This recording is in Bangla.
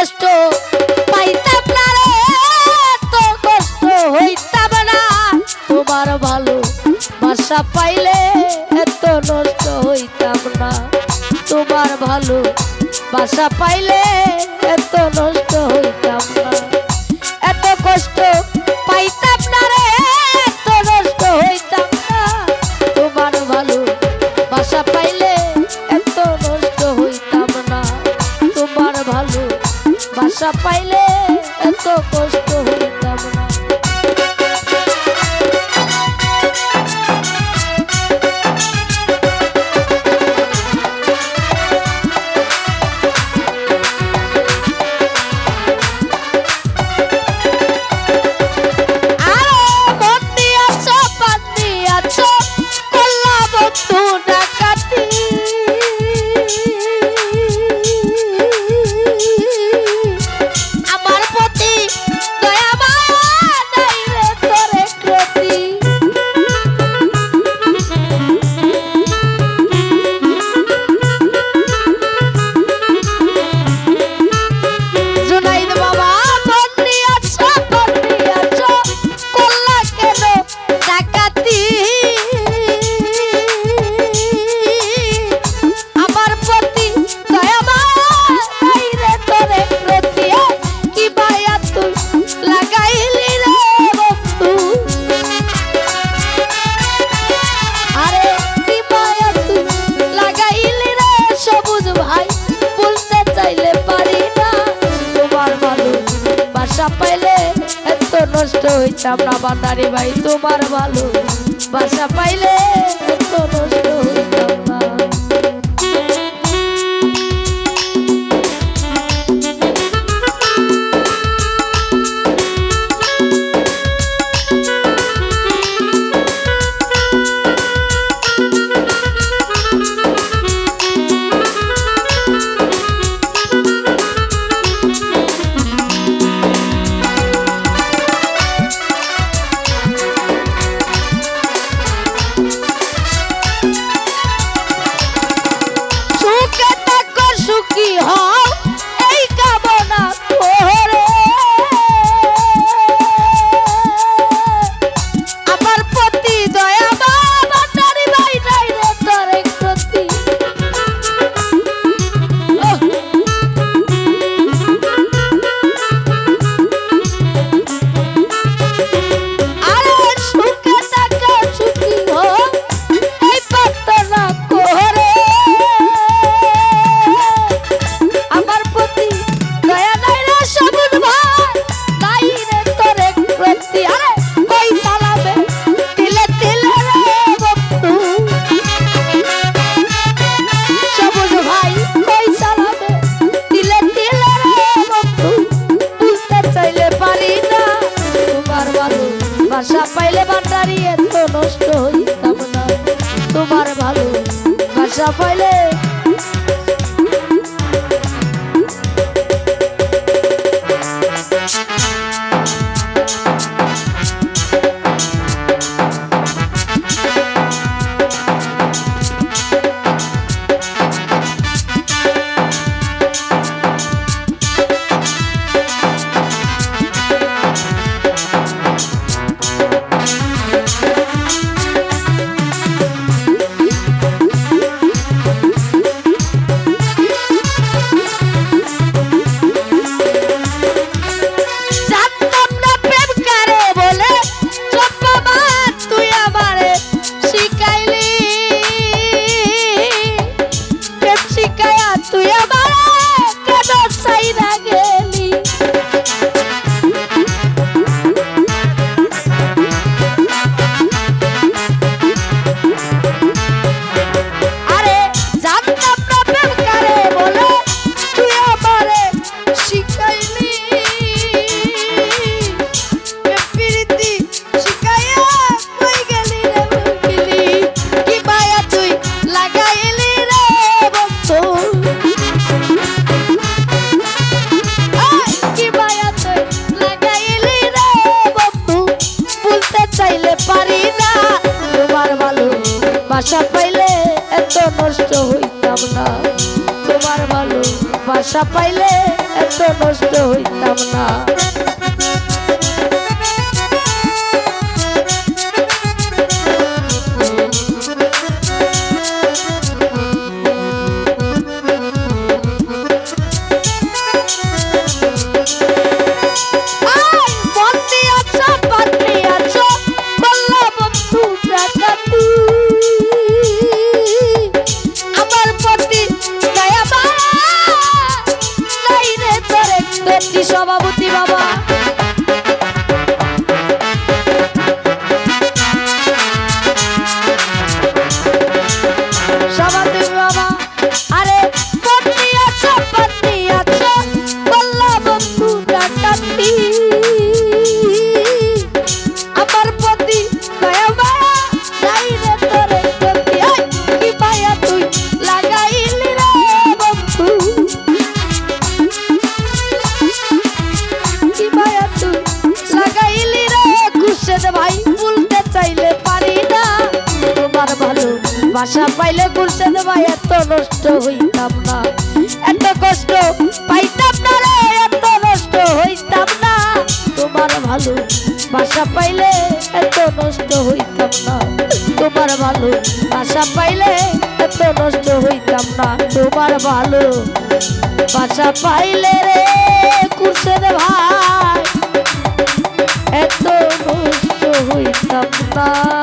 কষ্ট পাইতাম না রে এত কষ্ট হইতাম না। তোমার ভালো বাসা পাইলে এত নষ্ট হইতাম না। তোমার ভালো বাসা পাইলে এত নষ্ট হইতাম না। হইতাম না বান্দারে ভাই তোমার ভালো বাসা পাইলে তো নষ্ট ভাষা পাইলে ভান্ডারি এত নষ্ট হইতাম না। তোমার ভালো ভাষা পাইলে সাইরা গে। আশা পাইলে এত নষ্ট হইতাম না। যে ভাই ভুলতে চাইলে পারি না, তোমার ভালো বাসা পাইলে ঘুরতে যে ভাই এত নষ্ট হইতাম না, এত কষ্ট পাইতাম না রে, এত নষ্ট হইতাম না, তোমার ভালো বাসা পাইলে এত নষ্ট হইতাম না, তোমার ভালো বাসা পাইলে এত নষ্ট হইতাম না, তোমার ভালো বাসা পাইলে রে কুরসেদ ভাই, এত तब्बा